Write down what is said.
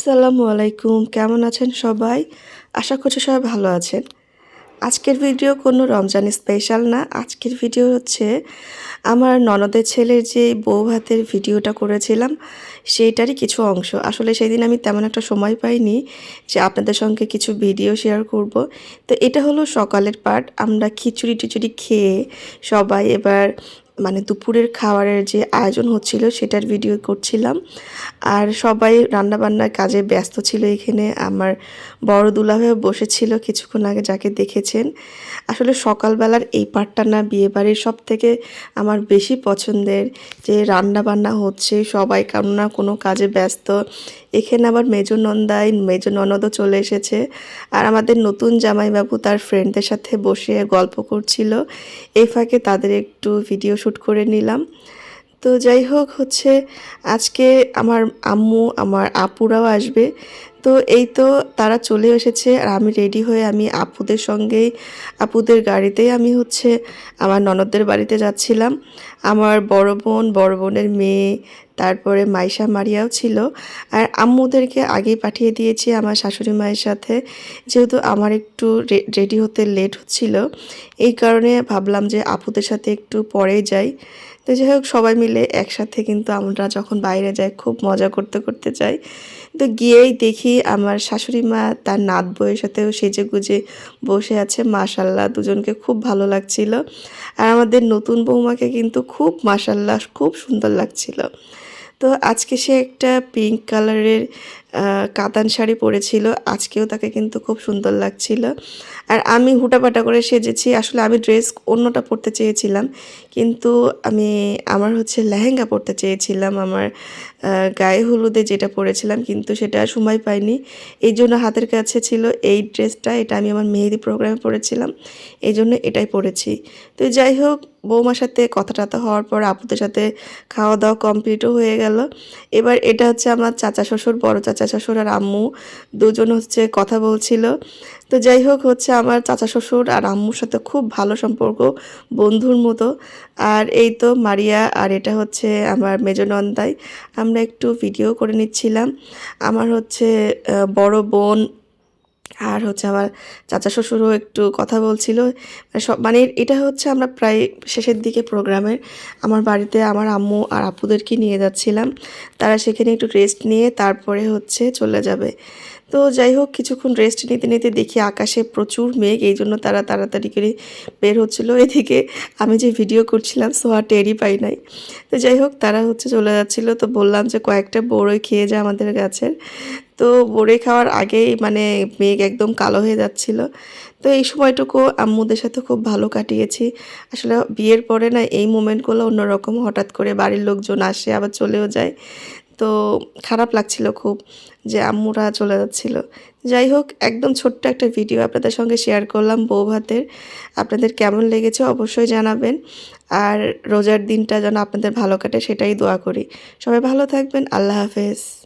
আসসালামু আলাইকুম। কেমন আছেন সবাই? আশা করছি সবাই ভালো আছেন। আজকের ভিডিও কোনো রমজান স্পেশাল না। আজকের ভিডিও হচ্ছে আমার ননদের ছেলের যে বউ ভাতের ভিডিওটা করেছিলাম, সেইটারই কিছু অংশ। আসলে সেদিন আমি তেমন একটা সময় পাইনি যে আপনাদের সঙ্গে কিছু ভিডিও শেয়ার করব। তো এটা হলো সকালের পার্ট আমরা খিচুড়ি টিচুড়ি খেয়ে সবাই এবার মানে দুপুরের খাবারের যে আয়োজন হচ্ছিল সেটার ভিডিও করছিলাম। আর সবাই রান্নাবান্নার কাজে ব্যস্ত ছিল এখানে। আমার বড় দুলাভাইও বসেছিল কিছুক্ষণ আগে যাকে দেখেছেন। আসলে সকালবেলার এই পার্টটা না বিয়েবাড়ির সব থেকে আমার বেশি পছন্দের যে রান্না বান্না হচ্ছে, সবাই কারও না কোনো কাজে ব্যস্ত। এখানে আবার মেজো নন্দাই মেজো ননদও চলে এসেছে। আর আমাদের নতুন জামাইবাবু তার ফ্রেন্ডদের সাথে বসে গল্প করছিল। এই ফাঁকে তাদের একটু ভিডিও শ্যুট করে নিলাম। তো যাই হোক, হচ্ছে আজকে আমার আম্মু, আমার আপুরাও আসবে। তো এই তো তারা চলে এসেছে আর আমি রেডি হয়ে আমি আপুদের সঙ্গেই, আপুদের গাড়িতেই আমি হচ্ছে আমার ননদদের বাড়িতে যাচ্ছিলাম। আমার বড় বোন, বড় বোনের মেয়ে তারপরে মাইশা মারিয়াও ছিল। আর আম্মুদেরকে আগেই পাঠিয়ে দিয়েছি আমার শাশুড়ি মায়ের সাথে। যেহেতু আমার একটু রেডি হতে লেট হচ্ছিল, এই কারণে ভাবলাম যে আপুদের সাথে একটু পরে যাই। তো যাই হোক, সবাই মিলে একসাথে কিন্তু আমরা যখন বাইরে যাই, খুব মজা করতে করতে যাই। তো গিয়েই দেখি আমার শাশুড়ি মা তার নাত বইয়ের সাথেও সেজে গুজে বসে আছে। মাশাল্লাহ, দুজনকে খুব ভালো লাগছিল। আর আমাদের নতুন বৌমাকে কিন্তু খুব মাশাল্লাহ, খুব সুন্দর লাগছিল। তো আজকে সে একটা পিঙ্ক কালারের কাতান শাড়ি পরেছিল। আজকেও তাকে কিন্তু খুব সুন্দর লাগছিল। আর আমি হুটাপাটা করে সেজেছি। আসলে আমি ড্রেস অন্যটা পরতে চেয়েছিলাম। কিন্তু আমি আমার হচ্ছে লেহেঙ্গা পরতে চেয়েছিলাম। আমার গায়ে হলুদে যেটা পরেছিলাম, কিন্তু সেটা সময় পাইনি। এই জন্য হাতের কাছে ছিল এই ড্রেসটা এটা আমি আমার মেহেদি প্রোগ্রামে পরেছিলাম। এই জন্য এটাই পরেছি। তো যাই হোক, বৌমার সাথে কথা টথা হওয়ার পর আপুদের সাথে খাওয়া দাওয়া কমপ্লিটও হয়ে গেল। এবার এটা হচ্ছে আমার চাচা শ্বশুর, বড় চাচা শ্বশুর আর আম্মু দুজন হচ্ছে কথা বলছিল। তো যাই হোক, হচ্ছে আমার চাচা শ্বশুর আর আম্মুর সাথে খুব ভালো সম্পর্ক, বন্ধুর মতো। আর এই তো মারিয়া, আর এটা হচ্ছে আমার মেজনন্দাই। আমরা একটু ভিডিও করে নিচ্ছিলাম। আমার হচ্ছে বড় বোন আর হচ্ছে আমার চাচা শ্বশুরও একটু কথা বলছিল। মানে সব মানে এটা হচ্ছে আমরা প্রায় শেষের দিকে প্রোগ্রামের, আমার বাড়িতে আমার আম্মু আর আপুদেরকে নিয়ে যাচ্ছিলাম। তারা সেখানে একটু রেস্ট নিয়ে তারপরে হচ্ছে চলে যাবে। তো যাই হোক, কিছুক্ষণ রেস্ট নিতে নিতে দেখি আকাশে প্রচুর মেঘ, এই জন্য তারা তাড়াতাড়ি করে বের হচ্ছিল এদিকে। আমি যে ভিডিও করছিলাম সোয়া টেরই পাই নাই। তো যাই হোক, তারা হচ্ছে চলে যাচ্ছিল। তো বললাম যে কয়েকটা বড়ই খেয়ে যায় আমাদের গাছের। তো বড়ে খাওয়ার আগেই মানে মেঘ একদম কালো হয়ে যাচ্ছিল। তো এই সময়টুকু আম্মুদের সাথে খুব ভালো কাটিয়েছি। আসলে বিয়ের পরে না এই মোমেন্টগুলো অন্যরকম। হঠাৎ করে বাড়ির লোকজন আসে, আবার চলেও যায়। তো খারাপ লাগছিল খুব যে আম্মুরা চলে যাচ্ছিল। যাই হোক, একদম ছোট্ট একটা ভিডিও আপনাদের সঙ্গে শেয়ার করলাম বউ ভাতের আপনাদের কেমন লেগেছে অবশ্যই জানাবেন। আর রোজার দিনটা যেন আপনাদের ভালো কাটে সেটাই দোয়া করি। সবাই ভালো থাকবেন, আল্লাহ হাফেজ।